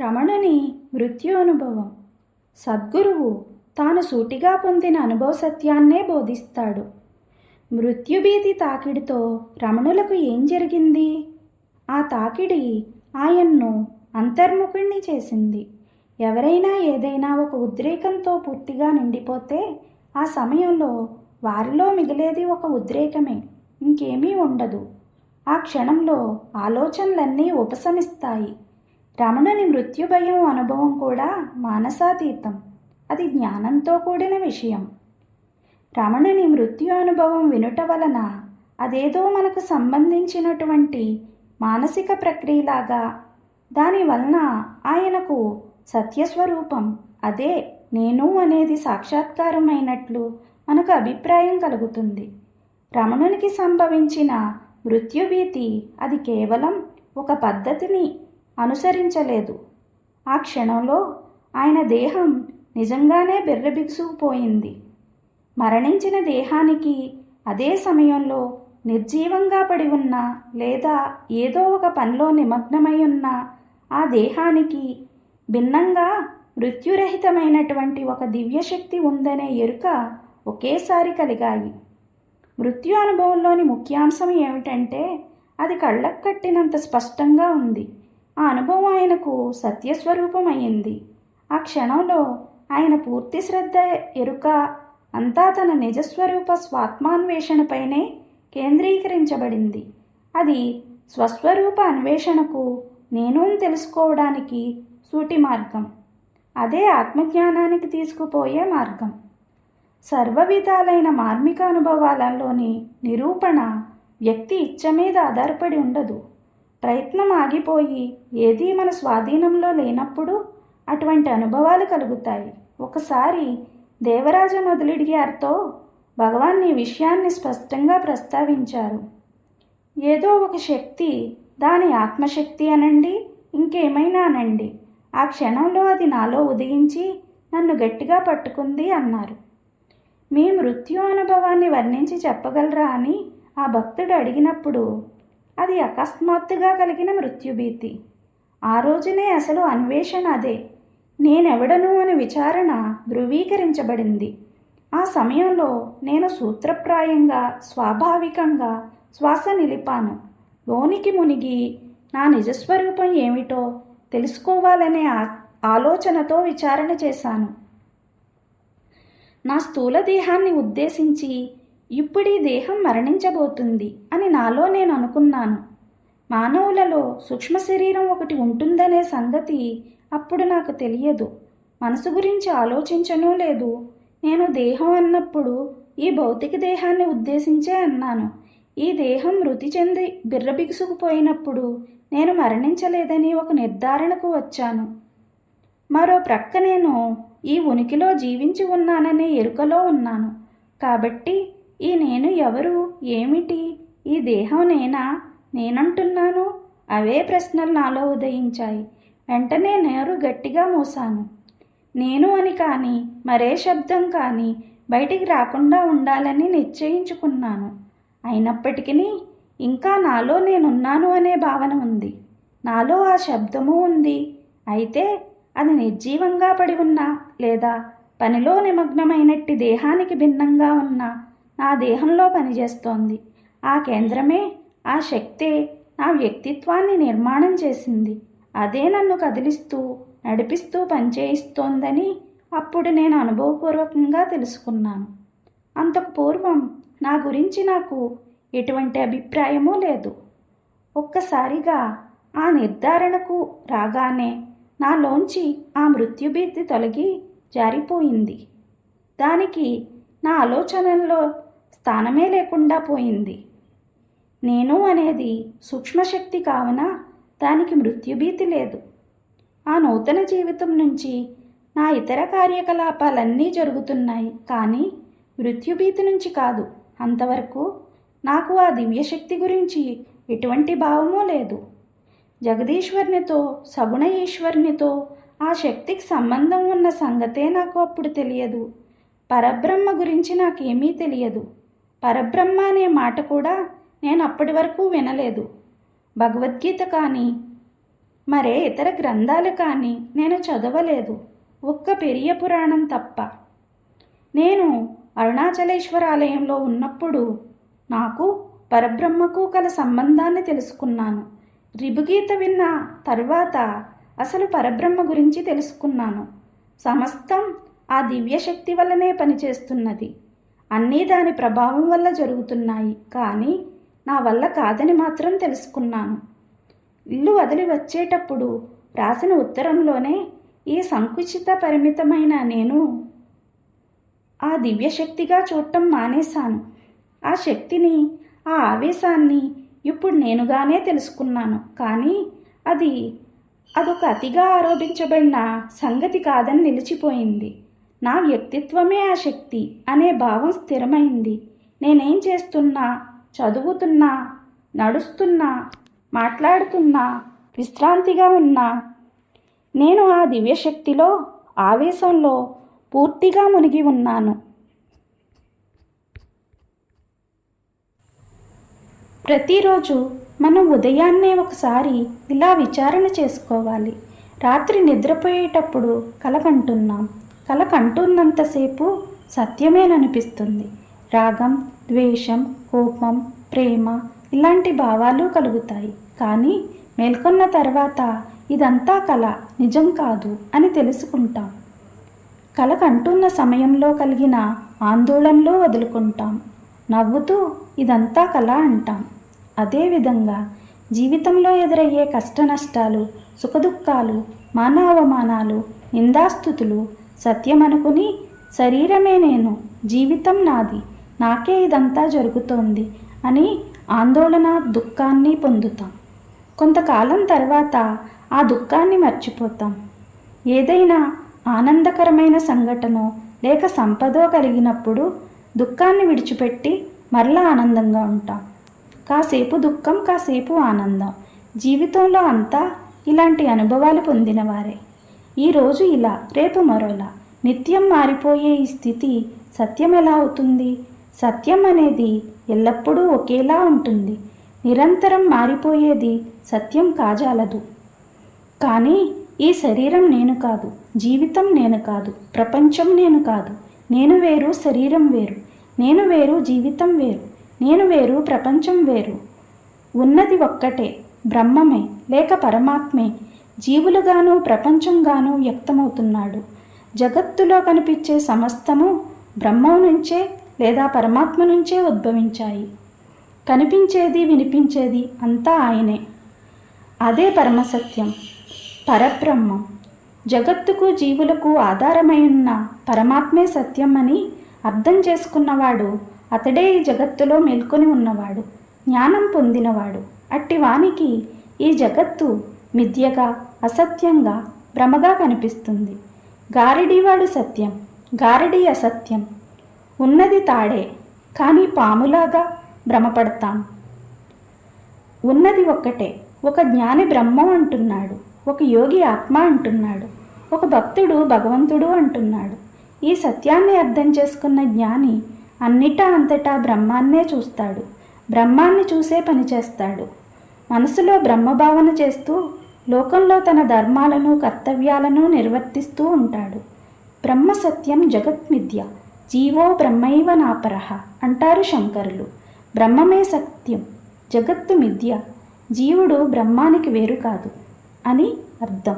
రమణుని మృత్యు అనుభవం. సద్గురువు తాను సూటిగా పొందిన అనుభవ సత్యాన్నే బోధిస్తాడు. మృత్యుభీతి తాకిడితో రమణులకు ఏం జరిగింది? ఆ తాకిడి ఆయన్ను అంతర్ముఖుణ్ణి చేసింది. ఎవరైనా ఏదైనా ఒక ఉద్రేకంతో పూర్తిగా నిండిపోతే ఆ సమయంలో వారిలో మిగిలేది ఒక ఉద్రేకమే. ఇంకేమీ ఉండదు. ఆ క్షణంలో ఆలోచనలన్నీ ఉపశమిస్తాయి. రమణుని మృత్యుభయం అనుభవం కూడా మానసాతీతం. అది జ్ఞానంతో కూడిన విషయం. రమణుని మృత్యు అనుభవం వినుట వలన అదేదో మనకు సంబంధించినటువంటి మానసిక ప్రక్రియలాగా దాని వలన ఆయనకు సత్యస్వరూపం అదే నేను అనేది సాక్షాత్కారమైనట్లు మనకు అభిప్రాయం కలుగుతుంది. రమణునికి సంభవించిన మృత్యుభీతి అది కేవలం ఒక పద్ధతిని అనుసరించలేదు. ఆ క్షణంలో ఆయన దేహం నిజంగానే బెర్రబిగుసుకుపోయింది. మరణించిన దేహానికి అదే సమయంలో నిర్జీవంగా పడి ఉన్న లేదా ఏదో ఒక పనిలో నిమగ్నమై ఉన్న ఆ దేహానికి భిన్నంగా మృత్యురహితమైనటువంటి ఒక దివ్యశక్తి ఉందనే ఎరుక ఒకేసారి కలిగాయి. మృత్యు అనుభవంలోని ముఖ్యాంశం ఏమిటంటే అది కళ్ళకు కట్టినంత స్పష్టంగా ఉంది. ఆ అనుభవం ఆయనకు సత్యస్వరూపమైంది ఆ క్షణంలో ఆయన పూర్తి శ్రద్ధ ఎరుక అంతా తన నిజస్వరూప స్వాత్మాన్వేషణపైనే కేంద్రీకరించబడింది. అది స్వస్వరూప అన్వేషణకు నేను తెలుసుకోవడానికి సూటి మార్గం. అదే ఆత్మజ్ఞానానికి తీసుకుపోయే మార్గం. సర్వవిధాలైన మార్మిక అనుభవాలలోని నిరూపణ వ్యక్తి ఇచ్చ మీద ఆధారపడి ఉండదు. ప్రయత్నం ఆగిపోయి ఏదీ మన స్వాధీనంలో లేనప్పుడు అటువంటి అనుభవాలు కలుగుతాయి. ఒకసారి దేవరాజ మొదలుడి గారితో భగవాన్ ఈ విషయాన్ని స్పష్టంగా ప్రస్తావించారు. ఏదో ఒక శక్తి దాని ఆత్మశక్తి అనండి ఇంకేమైనా అనండి. ఆ క్షణంలో అది నాలో ఉదయించి నన్ను గట్టిగా పట్టుకుంది అన్నారు. మీ మృత్యు అనుభవాన్ని వర్ణించి చెప్పగలరా అని ఆ భక్తుడు అడిగినప్పుడు అది అకస్మాత్తుగా కలిగిన మృత్యుభీతి ఆ రోజునే అసలు అన్వేషణ అదే. నేనెవడను అని విచారణ ధృవీకరించబడింది. ఆ సమయంలో నేను సూత్రప్రాయంగా స్వాభావికంగా శ్వాస నిలిపాను. లోనికి మునిగి నా నిజస్వరూపం ఏమిటో తెలుసుకోవాలనే ఆలోచనతో విచారణ చేశాను. నా స్థూల దేహాన్ని ఉద్దేశించి ఇప్పుడు ఈ దేహం మరణించబోతుంది అని నాలో నేను అనుకున్నాను మానవులలో సూక్ష్మ శరీరం ఒకటి ఉంటుందనే సంగతి అప్పుడు నాకు తెలియదు. మనసు గురించి ఆలోచించనూ లేదు. నేను దేహం అన్నప్పుడు ఈ భౌతిక దేహాన్ని ఉద్దేశించే అన్నాను. ఈ దేహం మృతి చెంది బిర్రబిగుసుకుపోయినప్పుడు నేను మరణించలేదని ఒక నిర్ధారణకు వచ్చాను. మరో ప్రక్క నేను ఈ ఉనికిలో జీవించి ఉన్నాననే ఎరుకలో ఉన్నాను. కాబట్టి ఈ నేను ఎవరు? ఏమిటి? ఈ దేహం నేనా? నేనంటున్నాను. అవే ప్రశ్నలు నాలో ఉదయించాయి. వెంటనే నేరు గట్టిగా మూసాను నేను అని కానీ మరే శబ్దం కానీ బయటికి రాకుండా ఉండాలని నిశ్చయించుకున్నాను. అయినప్పటికీ ఇంకా నాలో నేనున్నాను అనే భావన ఉంది. నాలో ఆ శబ్దము ఉంది. అయితే అది నిర్జీవంగా పడి ఉన్నా లేదా పనిలో నిమగ్నమైనట్టి దేహానికి భిన్నంగా ఉన్న నా దేహంలో పనిచేస్తోంది. ఆ కేంద్రమే ఆ శక్తే నా వ్యక్తిత్వాన్ని నిర్మాణం చేసింది. అదే నన్ను కదిలిస్తూ నడిపిస్తూ పనిచేయిస్తోందని అప్పుడు నేను అనుభవపూర్వకంగా తెలుసుకున్నాను. అంతకు పూర్వం నా గురించి నాకు ఎటువంటి అభిప్రాయమూ లేదు. ఒక్కసారిగా ఆ నిర్ధారణకు రాగానే నాలోంచి ఆ మృత్యుభీతి తొలగి జారిపోయింది. దానికి నా ఆలోచనల్లో స్థానమే లేకుండా పోయింది. నేను అనేది సూక్ష్మశక్తి కావున దానికి మృత్యుభీతి లేదు. ఆ నూతన జీవితం నుంచి నా ఇతర కార్యకలాపాలన్నీ జరుగుతున్నాయి. కానీ మృత్యుభీతి నుంచి కాదు. అంతవరకు నాకు ఆ దివ్యశక్తి గురించి ఎటువంటి భావమూ లేదు. జగదీశ్వర్నితో సగుణ ఈశ్వర్నితో ఆ శక్తికి సంబంధం ఉన్న సంగతే నాకు అప్పుడు తెలియదు. పరబ్రహ్మ గురించి నాకేమీ తెలియదు. పరబ్రహ్మ అనే మాట కూడా నేను అప్పటి వరకు వినలేదు. భగవద్గీత కానీ మరే ఇతర గ్రంథాలు కానీ నేను చదవలేదు. ఒక్క పెరియ పురాణం తప్ప. నేను అరుణాచలేశ్వర ఆలయంలో ఉన్నప్పుడు నాకు పరబ్రహ్మకు గల సంబంధాన్ని తెలుసుకున్నాను. రిబుగీత విన్న తర్వాత అసలు పరబ్రహ్మ గురించి తెలుసుకున్నాను. సమస్తం ఆ దివ్యశక్తి వల్లనే పనిచేస్తున్నది. అన్నీ దాని ప్రభావం వల్ల జరుగుతున్నాయి. కానీ నా వల్ల కాదని మాత్రం తెలుసుకున్నాను. ఇల్లు వదిలి వచ్చేటప్పుడు రాసిన ఉత్తరంలోనే ఈ సంకుచిత పరిమితమైన నేను ఆ దివ్యశక్తిగా చూడటం మానేశాను. ఆ శక్తిని ఆ ఆవేశాన్ని ఇప్పుడు నేనుగానే తెలుసుకున్నాను. కానీ అది అదొక అతిగా ఆరోపించబడిన సంగతి కాదని నిలిచిపోయింది. నా వ్యక్తిత్వమే ఆ శక్తి అనే భావం స్థిరమైంది. నేనేం చేస్తున్నా చదువుతున్నా నడుస్తున్నా మాట్లాడుతున్నా విశ్రాంతిగా ఉన్నా నేను ఆ దివ్యశక్తిలో ఆవేశంలో పూర్తిగా మునిగి ఉన్నాను. ప్రతిరోజు మనం ఉదయాన్నే ఒకసారి ఇలా విచారణ చేసుకోవాలి. రాత్రి నిద్రపోయేటప్పుడు కలగంటున్నాం. కల కంటున్నంతసేపు సత్యమేననిపిస్తుంది. రాగం ద్వేషం కోపం ప్రేమ ఇలాంటి భావాలు కలుగుతాయి. కానీ మేల్కొన్న తర్వాత ఇదంతా కళ నిజం కాదు అని తెలుసుకుంటాం. కల కంటున్న సమయంలో కలిగిన ఆందోళనలో వదులుకుంటాం. నవ్వుతూ ఇదంతా కళ అంటాం. అదేవిధంగా జీవితంలో ఎదురయ్యే కష్ట నష్టాలు సుఖదుఖాలు మానవమానాలు నిందాస్థుతులు సత్యమనుకుని శరీరమే నేను జీవితం నాది నాకే ఇదంతా జరుగుతోంది అని ఆందోళన దుఃఖాన్ని పొందుతాం. కొంతకాలం తర్వాత ఆ దుఃఖాన్ని మర్చిపోతాం. ఏదైనా ఆనందకరమైన సంఘటనో లేక సంపదో కలిగినప్పుడు దుఃఖాన్ని విడిచిపెట్టి మరలా ఆనందంగా ఉంటాం. కాసేపు దుఃఖం కాసేపు ఆనందం. జీవితంలో అంతా ఇలాంటి అనుభవాలు పొందినవారే. ఈరోజు ఇలా రేపు మరోలా. నిత్యం మారిపోయే ఈ స్థితి సత్యం ఎలా అవుతుంది? సత్యం అనేది ఎల్లప్పుడూ ఒకేలా ఉంటుంది. నిరంతరం మారిపోయేది సత్యం కాజాలదు. కానీ ఈ శరీరం నేను కాదు జీవితం నేను కాదు ప్రపంచం నేను కాదు. నేను వేరు శరీరం వేరు. నేను వేరు జీవితం వేరు. నేను వేరు ప్రపంచం వేరు. ఉన్నది ఒక్కటే బ్రహ్మమే లేక పరమాత్మే. జీవులుగాను ప్రపంచంగాను వ్యక్తమవుతున్నాడు. జగత్తులో కనిపించే సమస్తము బ్రహ్మం నుంచే లేదా పరమాత్మ నుంచే ఉద్భవించాయి. కనిపించేది వినిపించేది అంతా ఆయనే. అదే పరమసత్యం పరబ్రహ్మం. జగత్తుకు జీవులకు ఆధారమై ఉన్న పరమాత్మే సత్యం అని అర్థం చేసుకున్నవాడు అతడే ఈ జగత్తులో మేల్కొని ఉన్నవాడు జ్ఞానం పొందినవాడు. అట్టి వానికి ఈ జగత్తు మిథ్యగా అసత్యంగా భ్రమగా కనిపిస్తుంది. గారడీవాడు సత్యం గారడీ అసత్యం. ఉన్నది తాడే కానీ పాములాగా భ్రమపడతాం. ఉన్నది ఒక్కటే ఒక జ్ఞాని బ్రహ్మం అంటున్నాడు ఒక యోగి ఆత్మ అంటున్నాడు ఒక భక్తుడు భగవంతుడు అంటున్నాడు. ఈ సత్యాన్ని అర్థం చేసుకున్న జ్ఞాని అన్నిటా అంతటా బ్రహ్మాన్నే చూస్తాడు బ్రహ్మాన్ని చూసే పని చేస్తాడు. మనసులో బ్రహ్మభావన చేస్తూ లోకంలో తన ధర్మాలను కర్తవ్యాలను నిర్వర్తిస్తూ ఉంటాడు. బ్రహ్మ సత్యం జగత్మిద్య జీవో బ్రహ్మైవ నాపరహ అంటారు శంకరులు. బ్రహ్మమే సత్యం జగత్తు మిథ్య. జీవుడు బ్రహ్మానికి వేరు కాదు అని అర్థం.